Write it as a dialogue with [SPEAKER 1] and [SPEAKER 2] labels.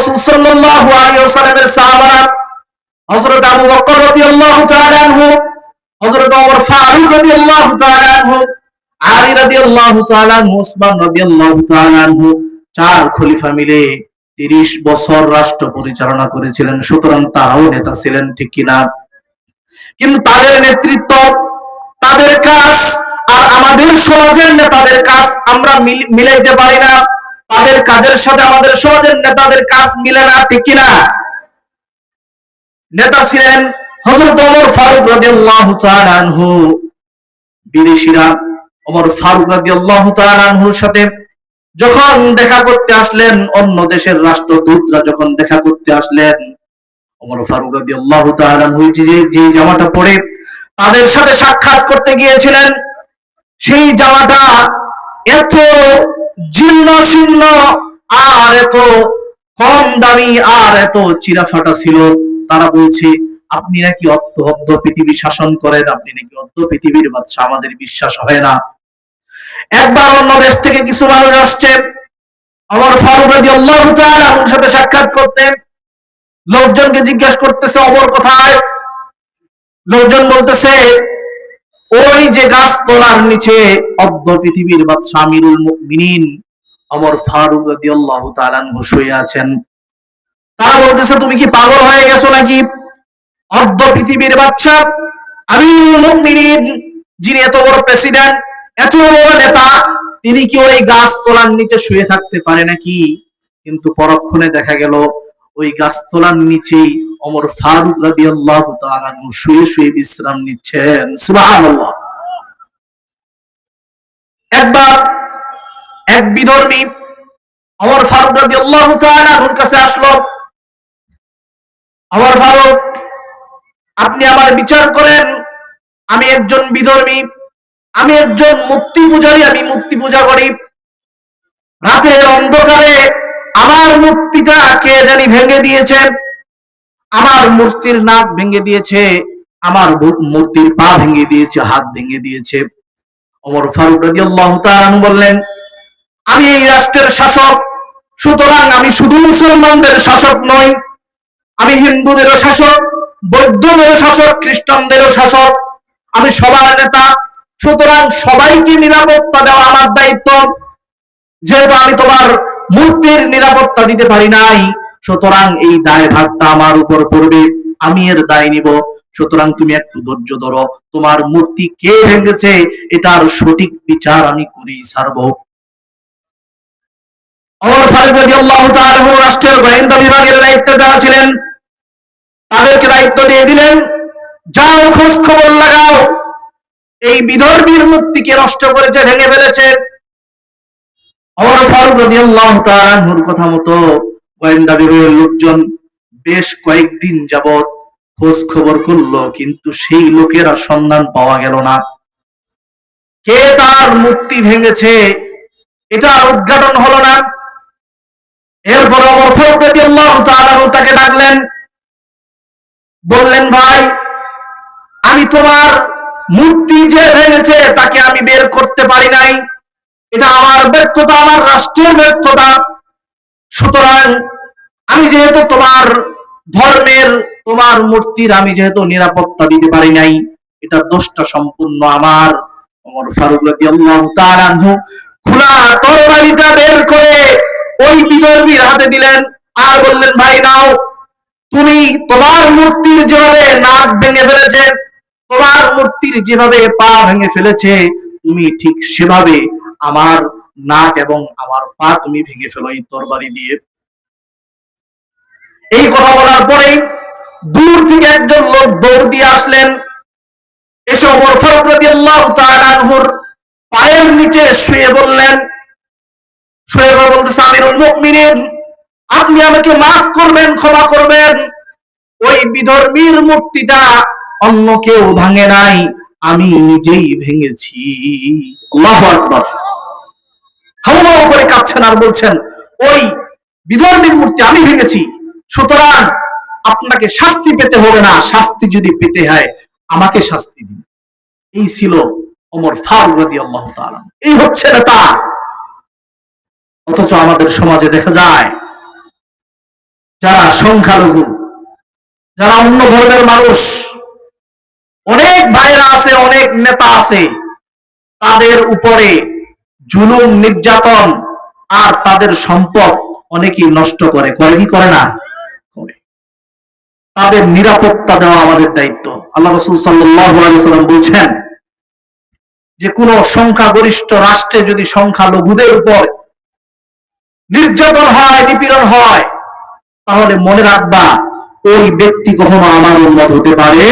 [SPEAKER 1] রাসূল সাল্লাল্লাহু আলাইহি ওয়াসাল্লামের হযরত আবু বকর রাদিয়াল্লাহু তাআলা আনহু, হযরত ওমর ফারুক রাদিয়াল্লাহু তাআলা আনহু, আলী রাদিয়াল্লাহু তাআলা আনহু, ওসমান রাদিয়াল্লাহু তাআলা আনহু চার খলিফা মিলে 30 বছর রাষ্ট্র পরিচালনা করেছিলেন, সুতরাং তারাও নেতা ছিলেন, ঠিক কিনা? কিন্তু তাদের নেতৃত্ব, তাদের কাজ আর আমাদের সমাজের নেতাদের কাজ আমরা মিল- মিলাইতে পারি না। তাদের কাজের সাথে আমাদের সমাজের নেতাদের কাজ মিলে না, ঠিক কিনা? নেতা ছিলেন হযরত ওমর ফারুক রাদিয়াল্লাহু তাআলা আনহু, বিদেশিরা। ওমর ফারুক রাদিয়াল্লাহু তাআলা আনহুর সাথে যখন দেখা করতে আসলেন, অন্য দেশের রাষ্ট্রদূতরা যখন দেখা করতে আসলেন, ওমর ফারুক রাদিয়াল্লাহু তাআলা আনহু যে যে জামাটা পরে তাদের সাথে সাক্ষাৎ করতে গিয়েছিলেন, সেই জামাটা এত জীর্ণ শীর্ণ আর এত কম দামি, আর এত চিরাফাটা ছিল। তারা বলছে, আপনি নাকি অর্ধ অর্ধ পৃথিবী শাসন করেন, আপনি নাকি অর্ধ পৃথিবীর বাদশা আমাদের বিশ্বাস হয় না। একবার অন্য দেশ থেকে কিছু মানুষ আসছে। আমার ফারুক তাআলা আনহুর সাথে সাক্ষাৎ করতে লোকজনকে জিজ্ঞাসা করতেছে অমর কোথায়? লোকজন বলতেছে ওই যে গাছ তোলার নিচে অর্ধ পৃথিবীর বাদশা আমিরুল মুমিনিন অমর ফারুক রাদিয়াল্লাহু তাআলা শুয়ে আছেন। তারা বলতেছে, তুমি কি পাগল হয়ে গেছো নাকি? অর্ধ পৃথিবীর বাদশা আমিরুল মুমিনিন, যিনি এত বড় প্রেসিডেন্ট, এত বড় নেতা, তিনি কি ওই গাছ তোলার নিচে শুয়ে থাকতে পারে নাকি? কিন্তু পরক্ষণে দেখা গেল, ওই গাছ তোলার নিচেই অমর ফারুক রাদিয়াল্লাহু তাআলা শুয়ে শুয়ে বিশ্রাম নিচ্ছেন। সুবহানাল্লাহ। একবার এক বিধর্মী ফারুক কাছে আসলো। ফারুক, আপনি আমার বিচার করেন, আমি একজন বিধর্মী, আমি একজন মূর্তি পূজারী, আমি মূর্তি পূজা করি। রাতের অন্ধকারে আমার মূর্তিটা কে জানি ভেঙে দিয়েছে আমার মূর্তির নাক ভেঙে দিয়েছে, আমার মূর্তির পা ভেঙে দিয়েছে, হাত ভেঙে দিয়েছে। অমর ফারুক তাআলা আনহু বললেন, আমি এই রাষ্ট্রের শাসক, সুতরাং আমি শুধু মুসলমানদের শাসক নই, আমি হিন্দুদেরও শাসক, বৌদ্ধদেরও শাসক, খ্রিস্টানদেরও শাসক, আমি সবার নেতা, সুতরাং সবাইকে নিরাপত্তা দেওয়া আমার দায়িত্ব। যেহেতু আমি তোমার মূর্তির নিরাপত্তা দিতে পারি নাই সুতরাং এই দায় ভাগটা আমার উপর পড়বে, আমি এর দায় নিব। সুতরাং তুমি একটু ধৈর্য ধরো, তোমার মূর্তি কে ভেঙেছে এটার সঠিক বিচার আমি করেই আনহু রাষ্ট্রের গোয়েন্দা বিভাগের দায়িত্বে যারা ছিলেন, তাদেরকে দায়িত্ব দিয়ে দিলেন, যাও খোঁজ খবর লাগাও, এই বিধর্মীর মুক্তিকে নষ্ট করেছে, ভেঙে ফেলেছে। অমর ফারুক রাদিয়াল্লাহু তাআলা আনহুর কথা মতো গোয়েন্দা বিভাগের লোকজন বেশ কয়েকদিন যাবত খোঁজ খবর করল, কিন্তু সেই লোকের আর সন্ধান পাওয়া গেল না। কে তার মুক্তি ভেঙেছে, এটা উদ্ঘাটন হলো না। এরপর তাকে ডাকলেন, বললেন, ভাই, আমি তোমার মূর্তি যে ভেঙেছে, তাকে আমি বের করতে পারি নাই। এটা আমার ব্যর্থতা, আমার রাষ্ট্রের ব্যর্থতা। সুতরাং আমি যেহেতু তোমার ধর্মের, তোমার মূর্তির আমি যেহেতু নিরাপত্তা দিতে পারি নাই, এটা দোষটা সম্পূর্ণ আমার। ওমর ফারুক রাদিয়াল্লাহু তাআলা খোলা তরবারিটা বের করে ওই বিধর্মীর হাতে দিলেন আর বললেন, ভাই নাও, তুমি তোমার মূর্তির যেভাবে নাক ভেঙে ফেলেছে, তোমার মূর্তির যেভাবে পা ভেঙে ফেলেছে, তুমি ঠিক সেভাবে আমার নাক এবং আমার পা তুমি ভেঙে ফেলো এই তরবারি দিয়ে। এই কথা বলার পরেই দূর থেকে একজন লোক দৌড় দিয়ে আসলেন। এসে ওমর ফারুক রাদিয়াল্লাহু তাআলা আনহুর পায়ের নিচে শুয়ে বললেন, শুয়ে বলে বলতেছে, আমিরুল মুমিনিন, আপনি আমাকে মাফ করবেন, ক্ষমা করবেন। ওই বিধর্মীর মূর্তিটা অন্য কেউ ভাঙে নাই, আমি নিজেই ভেঙেছি। আল্লাহু আকবার। হাওয়া করে কাঁদছেন আর বলছেন, ওই বিধর্মীর মূর্তি আমি ভেঙেছি, সুতরাং আপনাকে শাস্তি পেতে হবে না, শাস্তি যদি পেতে হয়, আমাকে শাস্তি দিন। এই ছিল ওমর ফারুক রাদিয়াল্লাহু তাআলা। এই হচ্ছে নেতা। অথচ আমাদের সমাজে দেখা যায়, যারা সংখ্যালঘু, যারা অন্য ধর্মের মানুষ, অনেক ভাইরা আছে, অনেক নেতা আছে, তাদের উপরে জুলুম, নির্যাতন আর তাদের সম্পদ অনেকেই নষ্ট করে। করে কি করে না? করে। তাদের নিরাপত্তা দেওয়া আমাদের দায়িত্ব। আল্লাহ রসুল সাল্লাম বলছেন যে, কোন সংখ্যাগরিষ্ঠ রাষ্ট্রে যদি সংখ্যালঘুদের উপর নির্যাতন হয়, নিপীড়ন হয়, তাহলে মনে রাখবা, ওই ব্যক্তি কখনো আমার উন্নত হতে পারে